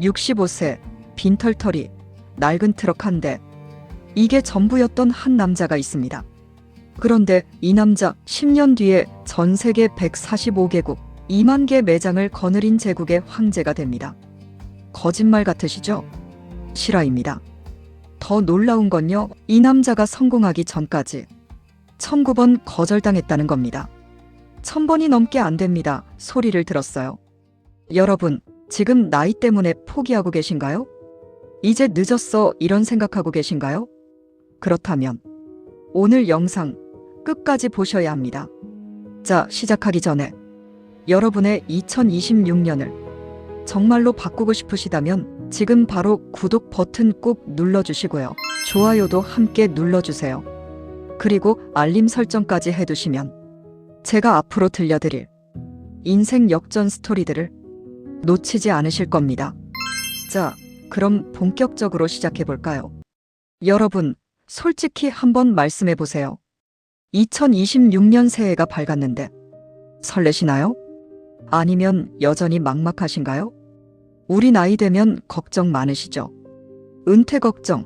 65세, 빈털터리, 낡은 트럭 한 대. 이게 전부였던 한 남자가 있습니다. 그런데 이 남자 10년 뒤에 전 세계 145개국 2만 개 매장을 거느린 제국의 황제가 됩니다. 거짓말 같으시죠? 실화입니다. 더 놀라운 건요, 이 남자가 성공하기 전까지 1009번 거절당했다는 겁니다. 1000번이 넘게 안 됩니다. 소리를 들었어요. 여러분, 지금 나이 때문에 포기하고 계신가요? 이제 늦었어 이런 생각하고 계신가요? 그렇다면 오늘 영상 끝까지 보셔야 합니다. 자, 시작하기 전에 여러분의 2026년을 정말로 바꾸고 싶으시다면 지금 바로 구독 버튼 꾹 눌러주시고요. 좋아요도 함께 눌러주세요. 그리고 알림 설정까지 해두시면 제가 앞으로 들려드릴 인생 역전 스토리들을 놓치지 않으실 겁니다. 자, 그럼 본격적으로 시작해 볼까요? 여러분, 솔직히 한번 말씀해 보세요. 2026년 새해가 밝았는데 설레시나요? 아니면 여전히 막막하신가요? 우리 나이 되면 걱정 많으시죠? 은퇴 걱정,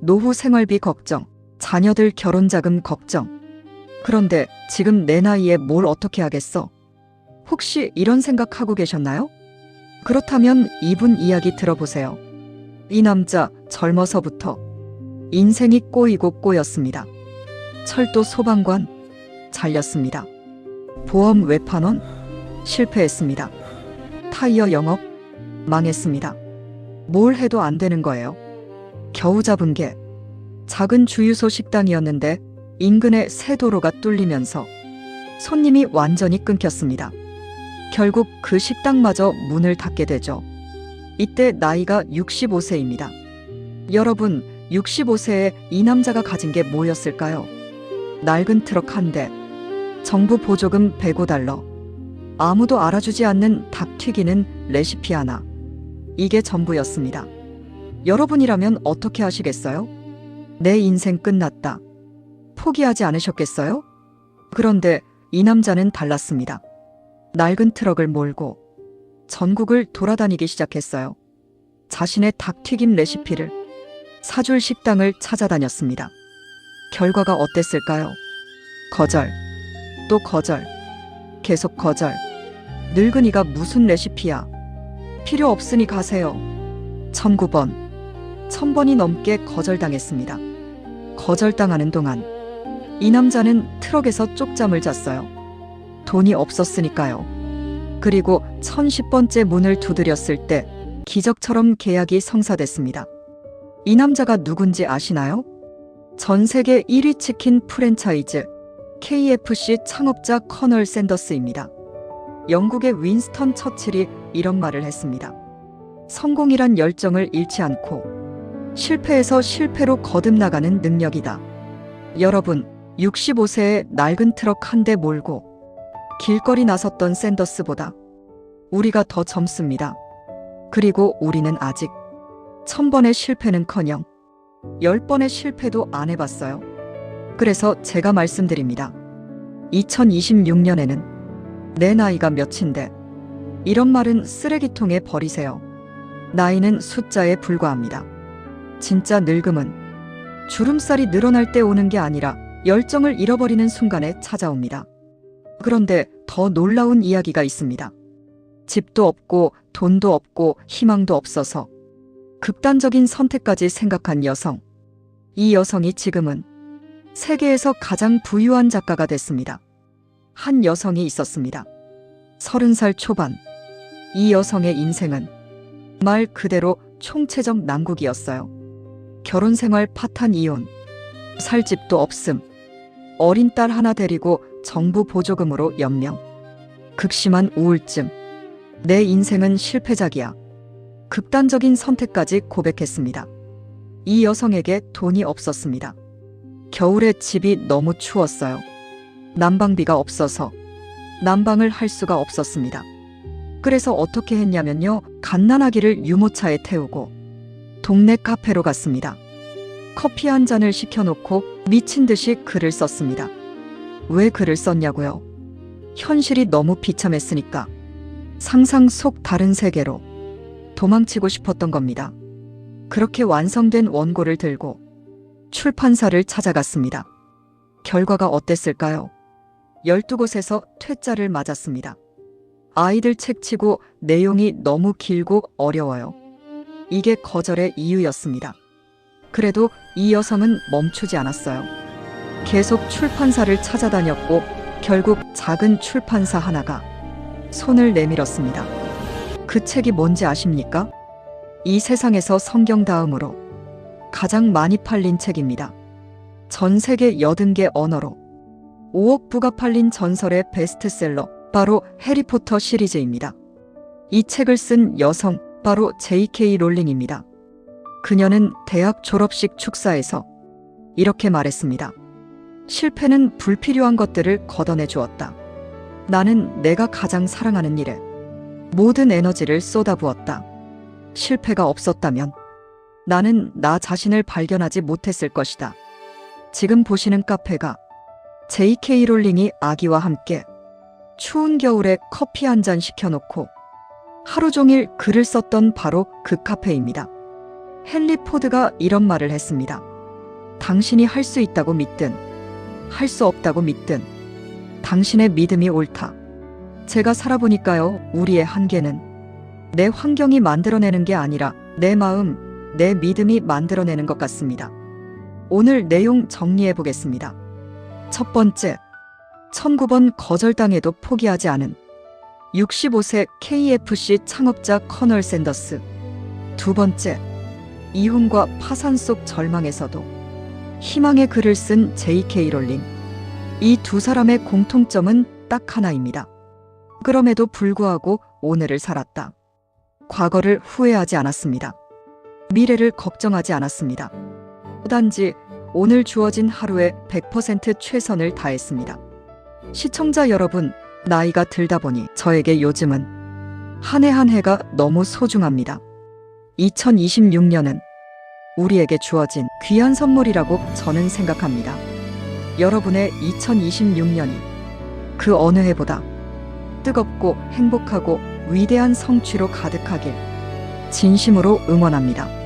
노후 생활비 걱정, 자녀들 결혼 자금 걱정. 그런데 지금 내 나이에 뭘 어떻게 하겠어? 혹시 이런 생각하고 계셨나요? 그렇다면 이분 이야기 들어보세요. 이 남자 젊어서부터 인생이 꼬이고 꼬였습니다. 철도 소방관 잘렸습니다. 보험 외판원 실패했습니다. 타이어 영업 망했습니다. 뭘 해도 안 되는 거예요. 겨우 잡은 게 작은 주유소 식당이었는데 인근의 새 도로가 뚫리면서 손님이 완전히 끊겼습니다. 결국 그 식당마저 문을 닫게 되죠. 이때 나이가 65세입니다. 여러분, 65세에 이 남자가 가진 게 뭐였을까요? 낡은 트럭 한 대, 정부 보조금 105달러, 아무도 알아주지 않는 닭 튀기는 레시피 하나. 이게 전부였습니다. 여러분이라면 어떻게 하시겠어요? 내 인생 끝났다. 포기하지 않으셨겠어요? 그런데 이 남자는 달랐습니다. 낡은 트럭을 몰고 전국을 돌아다니기 시작했어요. 자신의 닭튀김 레시피를 사줄 식당을 찾아다녔습니다. 결과가 어땠을까요? 거절, 또 거절, 계속 거절. 늙은이가 무슨 레시피야? 필요 없으니 가세요. 1009번, 1000번이 넘게 거절당했습니다. 거절당하는 동안 이 남자는 트럭에서 쪽잠을 잤어요. 돈이 없었으니까요. 그리고 1010번째 문을 두드렸을 때 기적처럼 계약이 성사됐습니다. 이 남자가 누군지 아시나요? 전 세계 1위 치킨 프랜차이즈 KFC 창업자 커널 샌더스입니다. 영국의 윈스턴 처칠이 이런 말을 했습니다. 성공이란 열정을 잃지 않고 실패에서 실패로 거듭나가는 능력이다. 여러분, 65세에 낡은 트럭 한 대 몰고 길거리 나섰던 샌더스보다 우리가 더 젊습니다. 그리고 우리는 아직 천 번의 실패는 커녕 열 번의 실패도 안 해봤어요. 그래서 제가 말씀드립니다. 2026년에는 내 나이가 몇인데 이런 말은 쓰레기통에 버리세요. 나이는 숫자에 불과합니다. 진짜 늙음은 주름살이 늘어날 때 오는 게 아니라 열정을 잃어버리는 순간에 찾아옵니다. 그런데 더 놀라운 이야기가 있습니다. 집도 없고 돈도 없고 희망도 없어서 극단적인 선택까지 생각한 여성. 이 여성이 지금은 세계에서 가장 부유한 작가가 됐습니다. 한 여성이 있었습니다. 서른 살 초반. 이 여성의 인생은 말 그대로 총체적 난국이었어요. 결혼 생활 파탄 이혼. 살 집도 없음. 어린 딸 하나 데리고 정부 보조금으로 연명. 극심한 우울증. 내 인생은 실패작이야. 극단적인 선택까지 고백했습니다. 이 여성에게 돈이 없었습니다. 겨울에 집이 너무 추웠어요. 난방비가 없어서 난방을 할 수가 없었습니다. 그래서 어떻게 했냐면요. 갓난아기를 유모차에 태우고 동네 카페로 갔습니다. 커피 한 잔을 시켜놓고 미친 듯이 글을 썼습니다. 왜 글을 썼냐고요? 현실이 너무 비참했으니까. 상상 속 다른 세계로 도망치고 싶었던 겁니다. 그렇게 완성된 원고를 들고 출판사를 찾아갔습니다. 결과가 어땠을까요? 12곳에서 퇴짜를 맞았습니다. 아이들 책치고 내용이 너무 길고 어려워요. 이게 거절의 이유였습니다. 그래도 이 여성은 멈추지 않았어요. 계속 출판사를 찾아다녔고 결국 작은 출판사 하나가 손을 내밀었습니다. 그 책이 뭔지 아십니까? 이 세상에서 성경 다음으로 가장 많이 팔린 책입니다. 전 세계 80개 언어로 5억 부가 팔린 전설의 베스트셀러 바로 해리포터 시리즈입니다. 이 책을 쓴 여성 바로 J.K. 롤링입니다. 그녀는 대학 졸업식 축사에서 이렇게 말했습니다. 실패는 불필요한 것들을 걷어내 주었다. 나는 내가 가장 사랑하는 일에 모든 에너지를 쏟아부었다. 실패가 없었다면 나는 나 자신을 발견하지 못했을 것이다. 지금 보시는 카페가 J.K. 롤링이 아기와 함께 추운 겨울에 커피 한 잔 시켜놓고 하루 종일 글을 썼던 바로 그 카페입니다. 헨리 포드가 이런 말을 했습니다. 당신이 할 수 있다고 믿든 할 수 없다고 믿든 당신의 믿음이 옳다. 제가 살아보니까요, 우리의 한계는 내 환경이 만들어내는 게 아니라 내 마음, 내 믿음이 만들어내는 것 같습니다. 오늘 내용 정리해 보겠습니다. 첫 번째, 1009번 거절당해도 포기하지 않은 65세 KFC 창업자 커널 샌더스. 두 번째, 이혼과 파산 속 절망에서도 희망의 글을 쓴 J.K. 롤링. 이 두 사람의 공통점은 딱 하나입니다. 그럼에도 불구하고 오늘을 살았다. 과거를 후회하지 않았습니다. 미래를 걱정하지 않았습니다. 단지 오늘 주어진 하루에 100% 최선을 다했습니다. 시청자 여러분, 나이가 들다 보니 저에게 요즘은 한 해한 해가 너무 소중합니다. 2026년은 우리에게 주어진 귀한 선물이라고 저는 생각합니다. 여러분의 2026년이 그 어느 해보다 뜨겁고 행복하고 위대한 성취로 가득하길 진심으로 응원합니다.